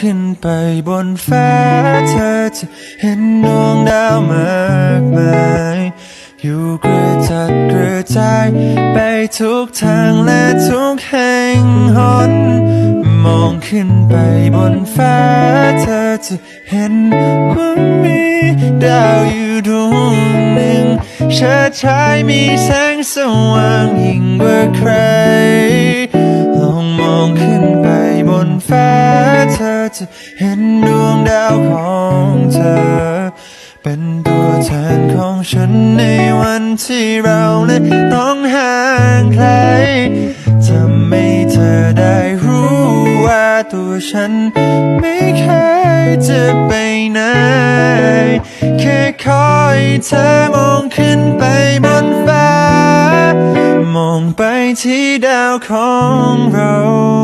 ขึ้นไปบนฟ้าเธอจะเห็นดวงดาวมากมาย อยู่กระจัดกระจายไปทุกทางและทุกแห่งหน มองขึ้นไปบนฟ้าเธอจะเห็นว่ามีดาวอยู่ดวงหนึ่งเชิดชายมีแสงสว่างยิ่งกว่าใคร จะเห็นดวงดาวของเธอ เป็นตัวแทนของฉันในวันที่เรานั้นต้องห่างไกลทำให้เธอได้รู้ว่าตัวฉันไม่เคยจะไปไหน แค่คอยเธอมองขึ้นไปบนฟ้ามองไปที่ดาวของเรา